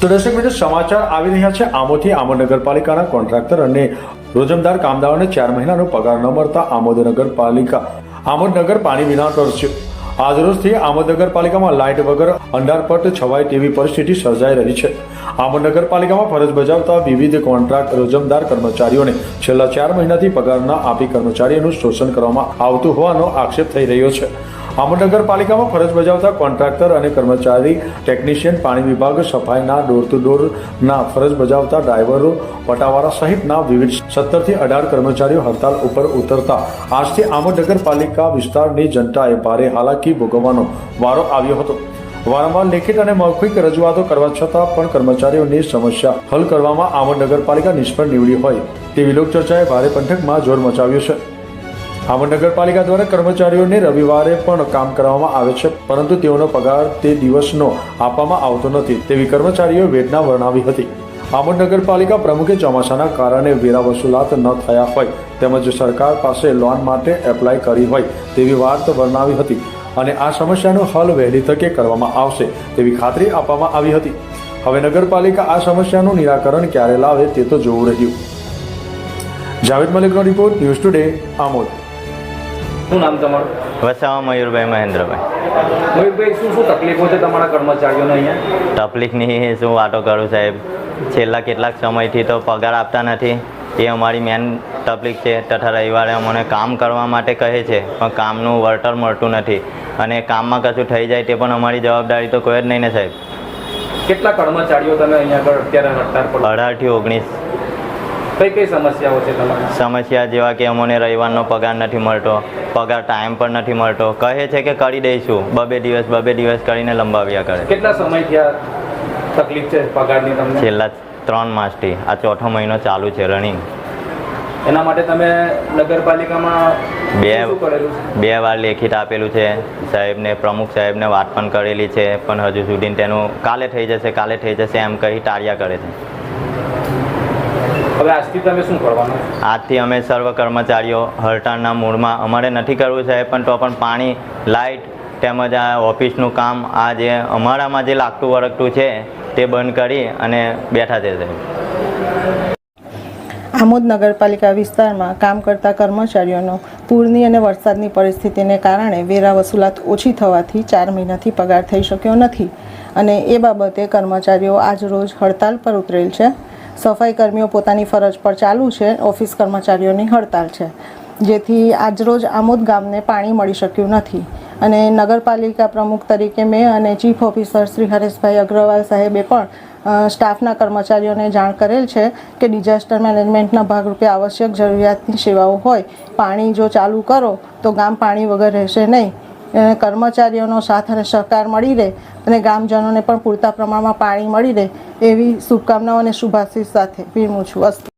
તો દર્શક મિત્રો, સમાચાર આવી રહ્યા છે. આમોદથી આમોદ નગરપાલિકાના કોન્ટ્રાક્ટર અને રોજમદાર કામદારોને ચાર મહિનાનો પગાર ન મળતા આમોદ નગરપાલિકા આમોદ નગર પાણી વિના કરશે. આજરોજથી આમોદ નગરપાલિકામાં લાઇટ વગર અંધારપટ છવાય તેવી પરિસ્થિતિ સર્જાઈ રહી છે. આમોદ નગરપાલિકામાં ફરજ બજાવતા વિવિધ કોન્ટ્રાક્ટ રોજમદાર કર્મચારીઓને છેલ્લા ચાર મહિનાથી પગાર ન આપી કર્મચારીઓનું શોષણ કરવામાં આવતું હોવાનો આક્ષેપ થઈ રહ્યો છે. આમોદ નગરપાલિકામાં ફરજ બજાવતા કોન્ટ્રાક્ટર અને કર્મચારી, ટેકનિશિયન, પાણી વિભાગ, સફાઈના ડોર ટુ ડોરના ફરજ બજાવતા ડ્રાઈવરો, પટાવાળા સહિતના વિવિધ સત્તરથી અઢાર કર્મચારીઓ હડતાલ ઉપર ઉતરતા. આજથી આમોદ નગરપાલિકા વિસ્તારની જનતાએ ભારે હાલાકી ભોગવવાનો વારો આવ્યો હતો. વારંવાર લેખિત અને મૌખિક રજૂઆતો કરવા છતાં પણ કર્મચારીઓની સમસ્યા હલ કરવામાં આમોદ નગરપાલિકા નિષ્ફળ નીવડી હોય, તેવી લોકચર્ચાએ ભારે પંથકમાં જોર મચાવ્યું છે. આમોદ નગરપાલિકા દ્વારા કર્મચારીઓને રવિવારે પણ કામ કરવામાં આવે છે, પરંતુ તેઓનો પગાર તે દિવસનો આપવામાં આવતો નથી. તેવી કર્મચારીઓ વેદના વર્ણવી હતી. આમોદ નગરપાલિકા પ્રમુખે ચોમાસાના કારણે વેરા વસૂલાત ન થયા હોય, તેમજ સરકાર પાસે લોન માટે એપ્લાય કરી હોય તેવી વાત વર્ણવી હતી અને આ સમસ્યાનો હલ વહેલી તકે કરવામાં આવશે તેવી ખાતરી આપવામાં આવી હતી. હવે નગરપાલિકા આ સમસ્યાનું નિરાકરણ ક્યારે લાવે તે તો જોવું રહ્યું. જાવેદ મલિકનો રિપોર્ટ ન્યૂઝ ટુડે, આમોદ. શું નામ તમારું? વસાવા મયુરભાઈ મહેન્દ્રભાઈ. મયુરભાઈ શું શું તકલીફો છે તમારા કર્મચારીઓને અહીંયા? તકલીફની શું વાતો કરું સાહેબ? છેલ્લા કેટલાક સમયથી તો પગાર આપતા નથી. એ અમારી મેન તકલીફ છે. તથા રવિવારે અમને કામ કરવા માટે કહે છે પણ કામનું વળતર મળતું નથી. અને કામમાં કશું થઈ જાય તે પણ અમારી જવાબદારી તો કોઈ જ નહીં ને સાહેબ. કેટલા કર્મચારીઓ તમે અહીંયા આગળ અત્યારે હડતાળ પર? અઢારથી ઓગણીસ. કઈ કઈ સમસ્યાઓ છે તમારી? સમસ્યા જેવા કે અમને રવિવારનો પગાર નથી મળતો પગાર ટાઈમ પર નથી મળતો. કહે છે કે કરી દઈશું બબે દિવસ બબે દિવસ કરીને લંબાવ્યા કરે. કેટલા સમય થયા તકલીફ છે પગારની તમને? છેલ્લા ત્રણ માસથી આ ચોથો મહિનો ચાલુ છે રનિંગ એના માટે તમે નગરપાલિકામાં બે બે વાર લેખિત આપેલું છે. સાહેબને પ્રમુખ સાહેબને વાત પણ કરેલી છે પણ હજુ સુધી તેનું કાલે થઈ જશે કાલે થઈ જશે એમ કહી ટાળ્યા કરે છે. હવે આજથી તમે શું કરવાનું? આજથી અમે સર્વ કર્મચારીઓ હડતાળના મૂળમાં અમારે નથી કરવું સાહેબ પણ તો પણ પાણી લાઇટ તેમજ આ ઓફિસનું કામ આ જે અમારામાં જે લાગતું વળગતું છે તે બંધ કરી અને બેઠા છે સાહેબ. આમોદ નગરપાલિકા વિસ્તારમાં કામ કરતા કર્મચારીઓનો પૂરની અને વરસાદની પરિસ્થિતિને કારણે વેરા વસૂલાત ઓછી થવાથી ચાર મહિનાથી પગાર થઈ શક્યો નથી. અને એ બાબતે કર્મચારીઓ આજ રોજ હડતાલ પર ઉતરેલ છે. સફાઈ કર્મીઓ પોતાની ફરજ પર ચાલુ છે, ઓફિસ કર્મચારીઓની હડતાલ છે. જેથી આજરોજ આમોદ ગામને પાણી મળી શક્યું નથી. અને નગરપાલિકા પ્રમુખ તરીકે મેં અને ચીફ ઓફિસર શ્રી હરેશભાઈ અગ્રવાલ સાહેબે પણ સ્ટાફના કર્મચારીઓને જાણ કરેલ છે કે ડિઝાસ્ટર મેનેજમેન્ટના ભાગરૂપે આવશ્યક જરૂરિયાતની સેવાઓ હોય, પાણી જો ચાલુ કરો, તો ગામ પાણી વગર રહેશે નહીં. કર્મચારીઓનો સાથ અને સહકાર મળી રહે અને ગામજનોને પણ પૂરતા પ્રમાણમાં પાણી મળી રહે એવી શુભકામનાઓ અને શુભાશીષ સાથે. વિરમું છું અસ્તુ